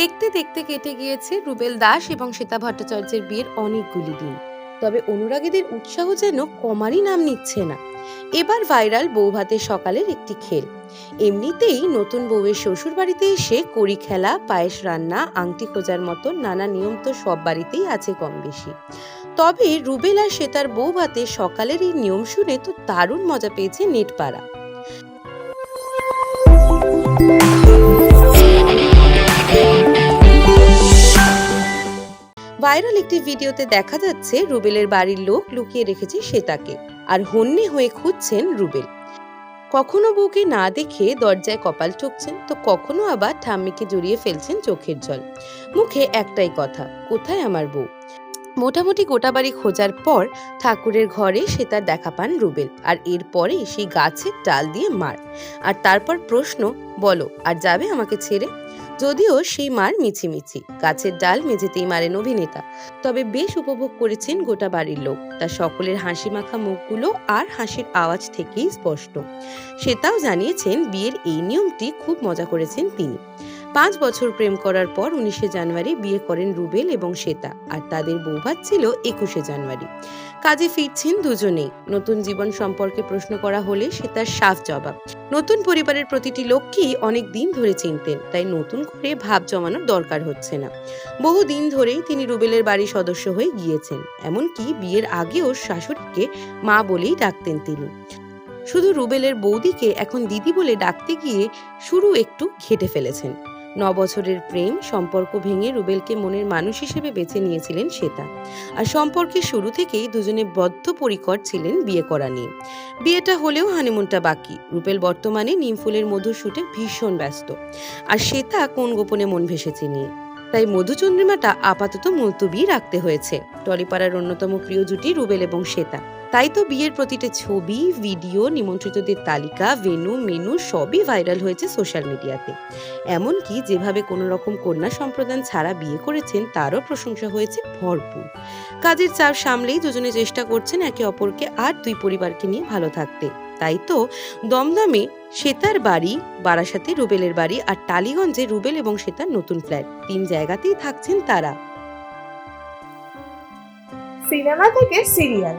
দেখতে দেখতে কেটে গিয়েছে রুবেল দাস এবং শ্বেতা ভট্টাচার্যের বিয়ের অনেকগুলি দিন। তবে অনুরাগীদের উৎসাহ যেন কমারই নাম নিচ্ছে না। এবার ভাইরাল বৌভাতের সকালের একটি খেল। এমনিতেই নতুন বউয়ের শ্বশুর বাড়িতে এসে কড়ি খেলা, পায়েস রান্না, আংটি খোঁজার মতো নানা নিয়ম তো সব বাড়িতেই আছে কম বেশি তবে রুবেল আর শ্বেতার বৌভাতে সকালের এই নিয়ম শুনে তো দারুণ মজা পেয়েছে নেটপাড়া। ভাইরাল একটি ভিডিওতে দেখা যাচ্ছে রুবেলের বাড়ির লোক লুকিয়ে রেখেছে শ্বেতাকে, আর হন্যে হয়ে খুঁজছেন রুবেল। কখনো বউকে না দেখে দরজায় কপাল ঠুকছেন, তো কখনো আবার ঠাম্মিকে জড়িয়ে ফেলছেন চোখের জল। মুখে একটাই কথা, কোথায় আমার বউ? মোটামুটি গোটা বাড়ি খোঁজার পর ঠাকুরের ঘরে সে তার দেখা পান রুবেল। আর এরপরে সেই গাছের ডাল দিয়ে মার। আর তারপর প্রশ্ন, বলো, আর যাবে আমাকে ছেড়ে? যদিও সেই মার মিছিমিছি। গাছের ডাল মেঝেতেই মারেন অভিনেতা। তবে বেশ উপভোগ করেছেন গোটা বাড়ির লোক। তা সকলের হাসি মাখা মুখগুলো আর হাসির আওয়াজ থেকেই স্পষ্ট। শ্বেতাও জানিয়েছেন, বিয়ের এই নিয়মটি খুব মজা করেছেন তিনি। পাঁচ বছর প্রেম করার পর উনিশে জানুয়ারি বিয়ে করেন রুবেল এবং শ্বেতা, আর তাদের বৌভাত ছিল একুশে জানুয়ারি। কাজে ফিরছেন দুজনেই। নতুন জীবন সম্পর্কে প্রশ্ন করা হলে শ্বেতার সাফ জবাব। নতুন পরিবারের প্রতিটি লোককেই অনেক দিন ধরে চিনতেন, তাই নতুন করে ভাব জমানোর দরকার হচ্ছে না। বহু দিন ধরেই তিনি রুবেলের বাড়ির সদস্য হয়ে গিয়েছেন, এমনকি বিয়ের আগেও শাশুড়িকে মা বলেই ডাকতেন তিনি। শুধু রুবেলের বৌদিকে এখন দিদি বলে ডাকতে গিয়ে শুরু একটু ঘেটে ফেলেছেন। ন বছরের প্রেম, সম্পর্ক ভেঙে রুবেলকে মনের মানুষ হিসেবে বেছে নিয়েছিলেন শ্বেতা। আর সম্পর্কের শুরু থেকেই দুজনে বদ্ধপরিকর ছিলেন বিয়ে করা নিয়ে। বিয়েটা হলেও হানিমুনটা বাকি। রুবেল বর্তমানে নিমফুলের মধুর শুটে ভীষণ ব্যস্ত। আর শ্বেতা কোন গোপনে মন ভেসেছে নিয়ে। তাই মধুচন্দ্রিমাটা আপাতত মুলতুবি রাখতে হয়েছে। টলিপাড়ার অন্যতম প্রিয় জুটি রুবেল এবং শ্বেতা। তাই তো বিয়ের প্রতিটা ছবি, ভিডিও, নিমন্ত্রিতদের তালিকা, ভেনু, মেনু সবই ভাইরাল হয়েছে সোশ্যাল মিডিয়াতে। এমনকি যেভাবে কোনো রকম কন্যা সম্প্রদান ছাড়া বিয়ে করেছেন, তারও প্রশংসা হয়েছে ভরপুর। কাজের চাপ সামলেই দুজনে চেষ্টা করছেন একে অপরকে আর দুই পরিবারকে নিয়ে ভালো থাকতে। তাই তো দমদমে শ্বেতার বাড়ি, বারাসাতে রুবেলের বাড়ি আর টালিগঞ্জে রুবেল এবং শ্বেতার নতুন ফ্ল্যাট। তিন জায়গাতেই থাকছেন তারা। সিনেমা থেকে সিরিয়াল।